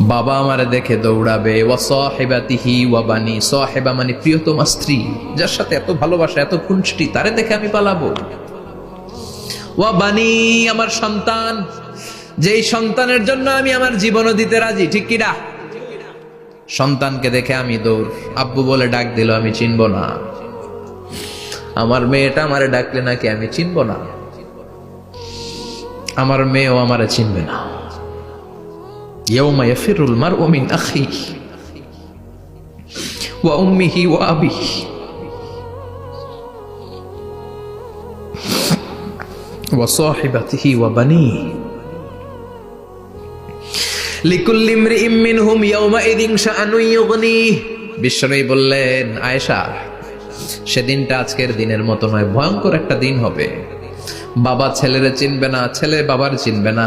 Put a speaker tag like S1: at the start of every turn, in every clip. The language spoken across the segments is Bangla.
S1: বাবা আমারে দেখে দৌড়াবে, ওয়া সাহেবাতিহি ওয়া বানি সাহেবা মানে প্রিয়তমা স্ত্রী, যার সাথে এত ভালোবাসা, এত খুনষ্টি তারে দেখে আমি পালাবো। ওয়া বানি আমার সন্তান, যেই সন্তানের জন্য আমি আমার জীবনও দিতে রাজি, ঠিক কিনা সন্তানকে দেখে আমি দৌড়, আব্বু বলে ডাক দিল, আমি চিনব না। আমার মেয়েটা আমারে ডাকলে নাকি আমি চিনব না? আমার মেয়েও আমারে চিনবে না। ইয়াউমা ইয়াফিরুল মারউ ওয়া উম্মিহি ওয়া আবিহি ওয়া সাহিবাতিহি ওয়া বানিহি লিকুল ইমরিইম মিনহুম বললেন, আয়েশা, সেদিনটা আজকের দিনের মতো নয়, ভয়ঙ্কর একটা দিন হবে। বাবা ছেলেরে চিনবে না ছেলে বাবার চিনবে না।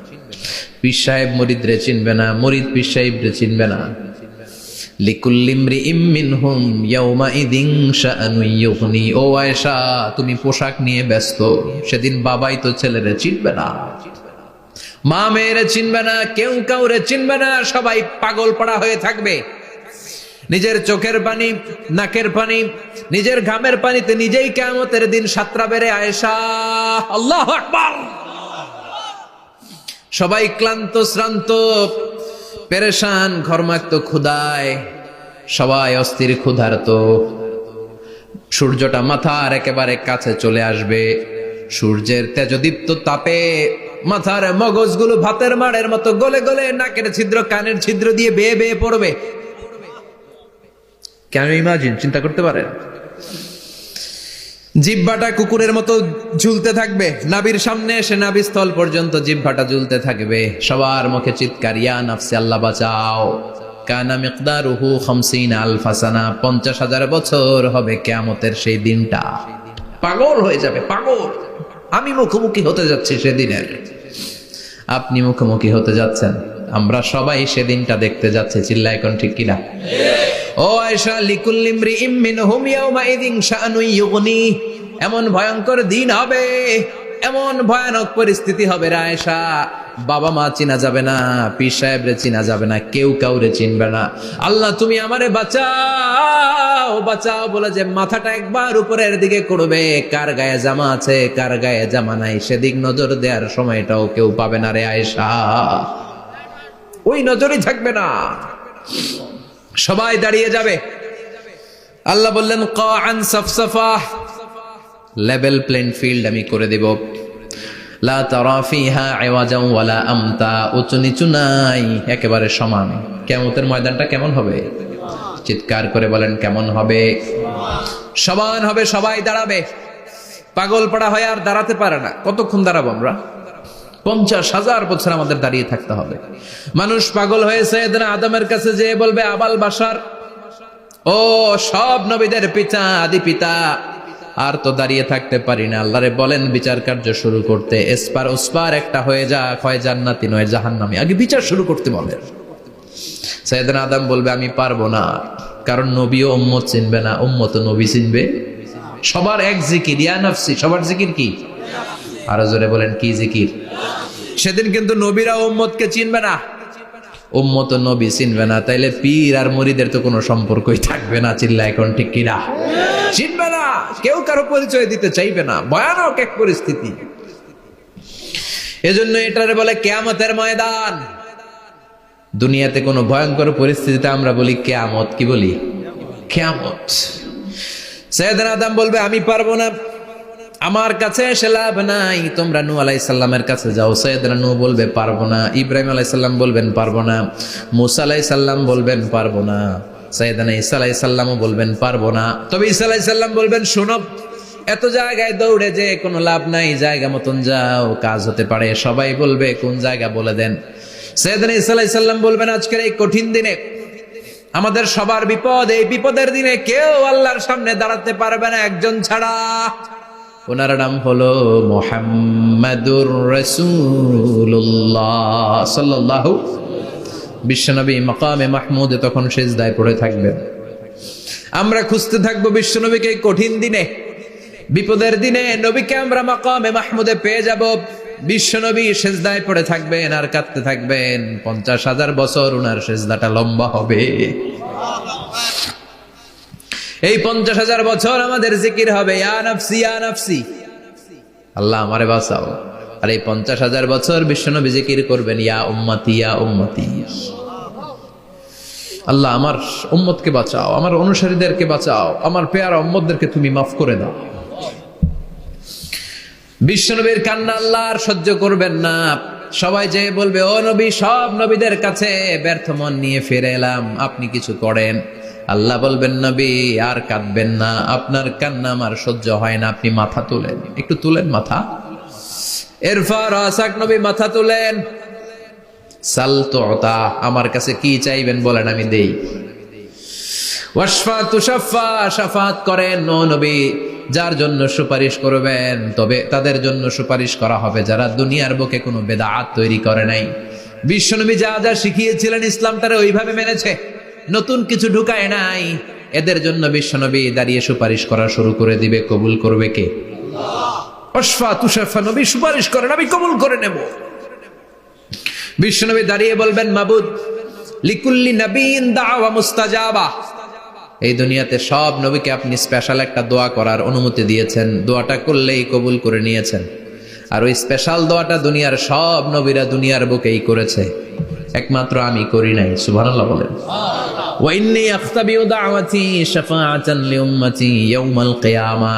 S1: পীর সাহেব মরিদরে চিনবে না, মরিদ পীর চিনবে না। ও আয়েশা, তুমি পোশাক নিয়ে ব্যস্ত। সেদিন বাবাই তো ছেলেরে চিনবে না। মা মেয়েরে চিনবে না, কেউ কাউরে চিনবে না, সবাই পাগল পড়া হয়ে থাকবে। নিজের চোখের পানি, নাকের পানি, নিজের ঘামের পানিতে নিজেই কেমতের দিন সাতরা বেড়ে আয়েশা। আল্লাহ আকবার। সবাই ক্লান্ত, শ্রান্ত, পেরেশান, ঘরমাক্ত ক্ষুদায় সবাই অস্থির, ক্ষুধার্ত। সূর্যটা মাথার একেবারে কাছে চলে আসবে। সূর্যের তেজদীপ্ত তাপে মাথার মগজগুলো ভাতের মাড়ের মতো গলে গলে নাকের ছিদ্র, কানের ছিদ্র দিয়ে বেয়ে বেয়ে পড়বে। কেন ইমাজিন চিন্তা করতে পারেন? জিব্বাটা কুকুরের মতো ঝুলতে থাকবে। নাবির সামনে এসে নাবি স্থল পর্যন্ত জিব্বাটা ঝুলতে থাকবে। সবার মুখে চিৎকার, ইয়া নাফসি, আল্লাহ বাঁচাও। কানা মিকদারুহু খামসিন আলফাসানা পঞ্চাশ হাজার বছর হবে কেয়ামতের সেই দিনটা। পাগল হয়ে যাবে, পাগল। আমি মুখোমুখি হতে যাচ্ছি সেদিনের। আপনি মুখোমুখি হতে যাচ্ছেন। আমরা সবাই সেদিনটা দেখতে যাচ্ছি চিল্লা এখন ঠিক কিনা? ও আয়সা লিকুল্লিমরি ইম্মিন হুম ইয়াউমা ইদিন শাআনুন ইউগনি। এমন ভয়ঙ্কর দিন হবে, এমন ভয়ানক পরিস্থিতি হবে রে আয়েশা। বাবা মা চিনা যাবে না, পীর সাহেব রে চিনা যাবে না, কেউ কাউরে চিনবে না। আল্লাহ, তুমি আমারে বাঁচাও বাঁচাও বলে যে মাথাটা একবার উপরের দিকে করবে কার গায়ে জামা আছে, কার গায়ে জামা নাই, সেদিক নজর দেওয়ার সময়টাও কেউ পাবে না রে আয়েশা। ওই নজরই থাকবে না। সবাই দাঁড়িয়ে যাবে। আল্লাহ বললেন ক কান সফসফা। লেভেল প্লেন ফিল্ড আমি করে দেব। লা আমতা। উঁচু নিচু নাই, একেবারে সমান। ময়দানটা কেমন হবে? চিৎকার করে বলেন, কেমন হবে? সমান হবে, সবাই দাঁড়াবে। পাগল পড়া হয় আর দাঁড়াতে পারে না। কতক্ষণ দাঁড়াবো আমরা? পঞ্চাশ হাজার বছর আমাদের দাঁড়িয়ে থাকতে হবে। মানুষ পাগল হয়েছে, এদিন আদমের কাছে যে বলবে, আবাল বাসার। ও, সব নবীদের পিতা, আদি পিতা, আর তো দাঁড়িয়ে থাকতে পারি না। আল্লাহরে বলেন, বিচার কার্য শুরু করতে। এসপার ওসপার একটা হয়ে যা হয় জান্নাতি, নয় জাহান্নামি। আগে বিচার শুরু করতে বলেন। সৈয়দিন আদম বলবে, আমি পারব না, কারণ নবীও উম্মত চিনবে না, উম্মত নবী চিনবে। সবার এক জিকির, ইয়া নফসি, সবার জিকির কি? আরও জোরে বলেন কি জিকির? সেদিন কিন্তু নবীরা উম্মতকে চিনবে না। উম্মত নবী চিনবে না তাইলে পীর আর মরিদের তো কোনো সম্পর্কই থাকবে না চিল্লা এখন ঠিক কিনা চিনবে না কেউ কারও পরিচয় দিতে চাইবে না ভয়ানক এক পরিস্থিতি। এজন্য এটারে বলে কেয়ামতের ময়দান। দুনিয়াতে কোনো ভয়ঙ্কর পরিস্থিতিতে আমরা বলি কেয়ামত কি বলি? কেয়ামত। সৈয়দ আদম বলবে আমি পারব না। আমার কাছে এসে লাভ নাই। তোমরা নু আলাইসাল্লামের কাছে যাও। সৈয়দরা নু বলবে, পারব না। ইব্রাহিম আলাইসাল্লাম বলবেন, পারব না। মুসা আলাইসাল্লাম বলবেন, পারব না। সৈয়দানা ইসা আলাইসাল্লামও বলবেন, পারব না। তবে ইসা আলাইসাল্লাম বলবেন, শোনো, এত জায়গায় দৌড়ে যে কোনো লাভ নাই, জায়গা মতন যাও, কাজ হতে পারে। সবাই বলবে, কোন জায়গা? বলে দেন। সৈয়দানা ইসা আলাইসাল্লাম বলবেন, আজকের এই কঠিন দিনে আমাদের সবার বিপদ, এই বিপদের দিনে কেউ আল্লাহর সামনে দাঁড়াতে পারবে না, একজন ছাড়া। ওনার নাম হলো মোহাম্মদুর রসুল্লাহ সাল্লাহ বিশ্বনবী মকামে মাহমুদে তখন সেজদায় পড়ে থাকবেন। আমরা খুঁজতে থাকব বিশ্বনবীকে কঠিন দিনে, বিপদের দিনে, নবীকে আমরা মাকামে মাহমুদে পেয়ে যাব। বিশ্বনবী সেজদায় পড়ে থাকবেন আর কাঁদতে থাকবেন। পঞ্চাশ হাজার বছর ওনার সেজদাটা লম্বা হবে। এই পঞ্চাশ হাজার বছর আমাদের জিকির হবে। আল্লাহ আমারে বাঁচাও। আর এই পঞ্চাশ হাজার বছর বিশ্বনবী জিকির করবেন, ইয়া উম্মতি ইয়া উম্মতি। আল্লাহ আমার উম্মতকে বাঁচাও, আমার অনুসারীদেরকে বাঁচাও, আমার পেয়ারা উম্মতদেরকে তুমি মাফ করে দাও। বিশ্বনবীর কান্না আল্লাহ আর সহ্য করবেন না। সবাই যে বলবে, ও নবী, সব নবীদের কাছে ব্যর্থ মন নিয়ে ফিরে এলাম। আপনি কিছু করেন। আল্লাহ বলবেন, নবী, আর কাঁদবেন না। আপনার কান্না আমার সহ্য হয় না। আপনি মাথা তুলেন। একটু তুলেন মাথা। এরপর আসাক নবী, মাথা তুলেন। আমার কাছে কি চাইবেন বলেন, আমি দেই। করেন। নবী, যার জন্য সুপারিশ করবেন, তবে তাদের জন্য সুপারিশ করা হবে। যারা দুনিয়ার বুকে কোনো বেদাত তৈরি করে নাই। বিশ্বনবী যা যা শিখিয়েছিলেন ইসলাম তারা ওইভাবে মেনেছে। নতুন কিছু ঢুকায় নাই। এদের জন্য বিশ্বনবী দাঁড়িয়ে সুপারিশ করা শুরু করে দিবে। কবুল করবে কে? নবী সুপারিশ করেন, আমি কবুল করে নেব। বিশ্বনবী দাঁড়িয়ে বলবেন, মাবুদ, লিকুল্লি নবীন দাওয়া মুস্তাজাবা। এই দুনিয়াতে সব নবীকে আপনি স্পেশাল একটা দোয়া করার অনুমতি দিয়েছেন। দোয়াটা করলেই কবুল করে নিয়েছেন। আর ওই স্পেশাল দোয়াটা দুনিয়ার সব নবীরা দুনিয়ার বুকেই করেছে। একমাত্র আমি করি নাই, সুবহানাল্লাহ বলেন।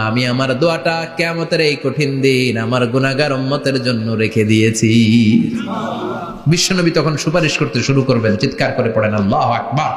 S1: আমি আমার দোয়াটা কেমতের এই কঠিন দিন আমার গুনাগার উম্মতের জন্য রেখে দিয়েছি। বিশ্বনবী তখন সুপারিশ করতে শুরু করবেন, চিৎকার করে পড়েন, আল্লাহ আকবার।